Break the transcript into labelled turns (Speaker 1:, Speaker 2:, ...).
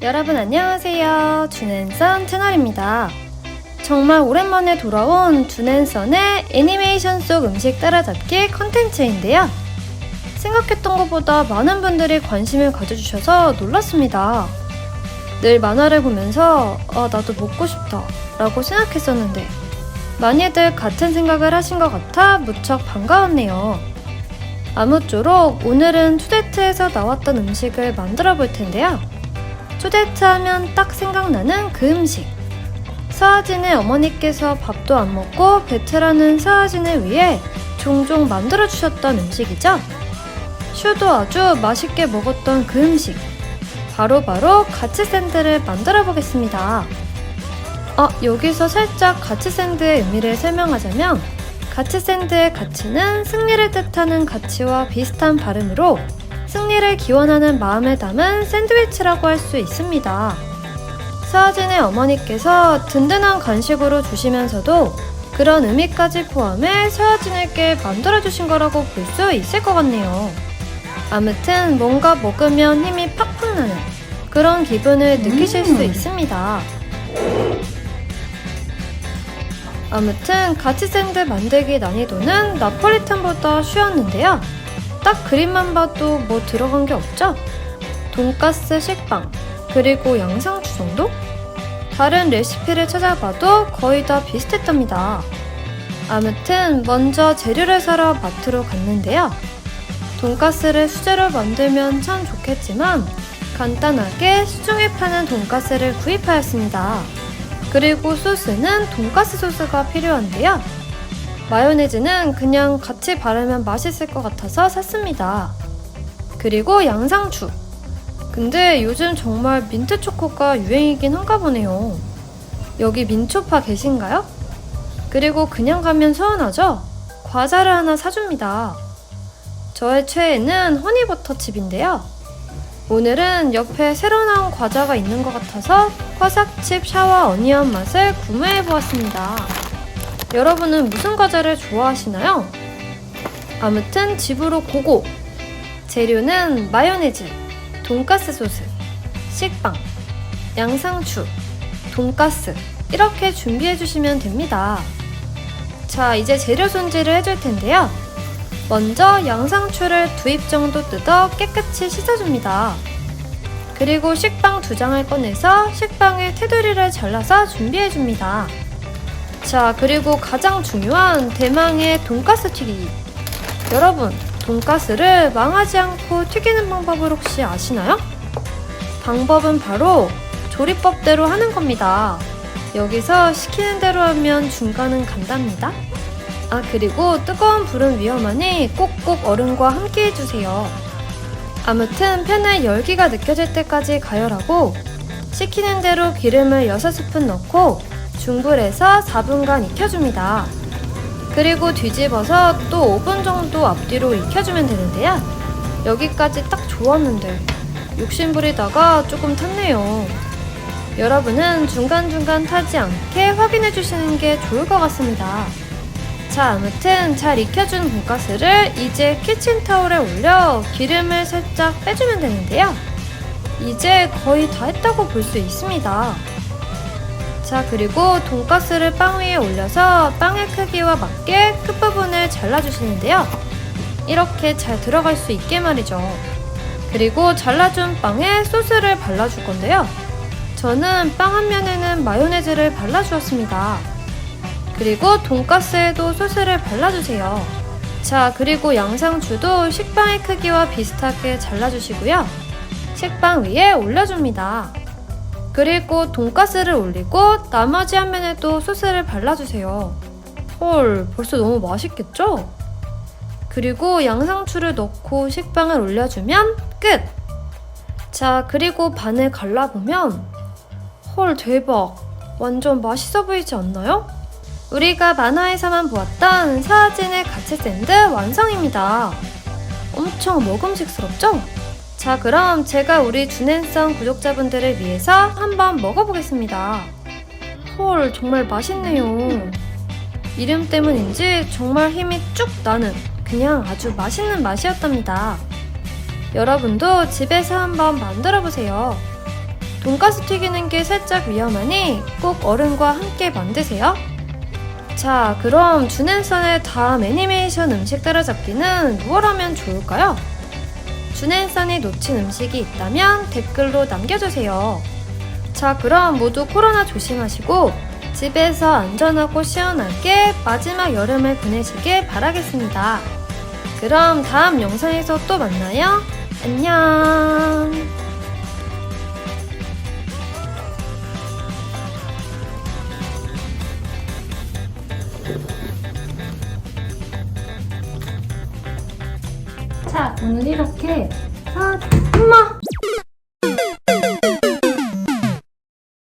Speaker 1: 여러분 안녕하세요. 준앤선 채널입니다. 정말 오랜만에 돌아온 준앤선의 애니메이션 속 음식 따라잡기 컨텐츠인데요. 생각했던 것보다 많은 분들이 관심을 가져주셔서 놀랐습니다. 늘 만화를 보면서 아 나도 먹고 싶다 라고 생각했었는데 많이들 같은 생각을 하신 것 같아 무척 반가웠네요. 아무쪼록 오늘은 투데트에서 나왔던 음식을 만들어 볼 텐데요. 투데트 하면 딱 생각나는 그 음식. 서아진의 어머니께서 밥도 안 먹고 베테랑은 서아진을 위해 종종 만들어 주셨던 음식이죠. 슈도 아주 맛있게 먹었던 그 음식. 바로바로 가치 샌드를 만들어 보겠습니다. 아, 여기서 살짝 가치 샌드의 의미를 설명하자면 가치 샌드의 가치는 승리를 뜻하는 가치와 비슷한 발음으로 승리를 기원하는 마음을 담은 샌드위치라고 할 수 있습니다. 서아진의 어머니께서 든든한 간식으로 주시면서도 그런 의미까지 포함해 서아진에게 만들어주신 거라고 볼 수 있을 것 같네요. 아무튼 뭔가 먹으면 힘이 팍팍 나는 그런 기분을 느끼실 수 있습니다. 아무튼 가치샌드 만들기 난이도는 나폴리탄보다 쉬웠는데요. 딱 그림만 봐도 뭐 들어간 게 없죠? 돈가스 식빵, 그리고 양상추 정도? 다른 레시피를 찾아봐도 거의 다 비슷했답니다. 아무튼 먼저 재료를 사러 마트로 갔는데요. 돈가스를 수제로 만들면 참 좋겠지만 간단하게 시중에 파는 돈가스를 구입하였습니다. 그리고 소스는 돈가스 소스가 필요한데요. 마요네즈는 그냥 같이 바르면 맛있을 것 같아서 샀습니다. 그리고 양상추. 근데 요즘 정말 민트 초코가 유행이긴 한가 보네요. 여기 민초파 계신가요? 그리고 그냥 가면 서운하죠? 과자를 하나 사줍니다. 저의 최애는 허니버터칩인데요. 오늘은 옆에 새로 나온 과자가 있는 것 같아서 화삭칩 샤워 어니언 맛을 구매해 보았습니다. 여러분은 무슨 과자를 좋아하시나요? 아무튼 집으로 고고! 재료는 마요네즈, 돈가스 소스, 식빵, 양상추, 돈가스 이렇게 준비해 주시면 됩니다. 자, 이제 재료 손질을 해줄 텐데요. 먼저 양상추를 두 입 정도 뜯어 깨끗이 씻어줍니다. 그리고 식빵 두 장을 꺼내서 식빵의 테두리를 잘라서 준비해줍니다. 자, 그리고 가장 중요한 대망의 돈가스 튀기기. 여러분, 돈가스를 망하지 않고 튀기는 방법을 혹시 아시나요? 방법은 바로 조리법대로 하는 겁니다. 여기서 시키는 대로 하면 중간은 간답니다. 아, 그리고 뜨거운 불은 위험하니 꼭꼭 얼음과 함께 해주세요. 아무튼 팬에 열기가 느껴질 때까지 가열하고 시키는 대로 기름을 6스푼 넣고 중불에서 4분간 익혀줍니다. 그리고 뒤집어서 또 5분 정도 앞뒤로 익혀주면 되는데요. 여기까지 딱 좋았는데 욕심부리다가 조금 탔네요. 여러분은 중간중간 타지 않게 확인해 주시는 게 좋을 것 같습니다. 자, 아무튼 잘 익혀준 돈가스를 이제 키친타올에 올려 기름을 살짝 빼주면 되는데요. 이제 거의 다 했다고 볼 수 있습니다. 자, 그리고 돈가스를 빵 위에 올려서 빵의 크기와 맞게 끝부분을 잘라주시는데요. 이렇게 잘 들어갈 수 있게 말이죠. 그리고 잘라준 빵에 소스를 발라줄 건데요. 저는 빵 한 면에는 마요네즈를 발라주었습니다. 그리고 돈가스에도 소스를 발라주세요. 자, 그리고 양상추도 식빵의 크기와 비슷하게 잘라주시고요. 식빵 위에 올려줍니다. 그리고 돈가스를 올리고 나머지 한 면에도 소스를 발라주세요. 헐, 벌써 너무 맛있겠죠? 그리고 양상추를 넣고 식빵을 올려주면 끝! 자, 그리고 반을 갈라보면 헐, 대박! 완전 맛있어 보이지 않나요? 우리가 만화에서만 보았던 사진의 가치 샌드 완성입니다. 엄청 먹음직스럽죠? 자, 그럼 제가 우리 준앤성 구독자분들을 위해서 한번 먹어보겠습니다. 헐, 정말 맛있네요. 이름 때문인지 정말 힘이 쭉 나는 그냥 아주 맛있는 맛이었답니다. 여러분도 집에서 한번 만들어 보세요. 돈가스 튀기는 게 살짝 위험하니 꼭 어른과 함께 만드세요. 자, 그럼 주넨선의 다음 애니메이션 음식 따라잡기는 무얼 하면 좋을까요? 주넨선이 놓친 음식이 있다면 댓글로 남겨주세요. 자, 그럼 모두 코로나 조심하시고 집에서 안전하고 시원하게 마지막 여름을 보내시길 바라겠습니다. 그럼 다음 영상에서 또 만나요. 안녕. 오늘 이렇게. 사 엄마!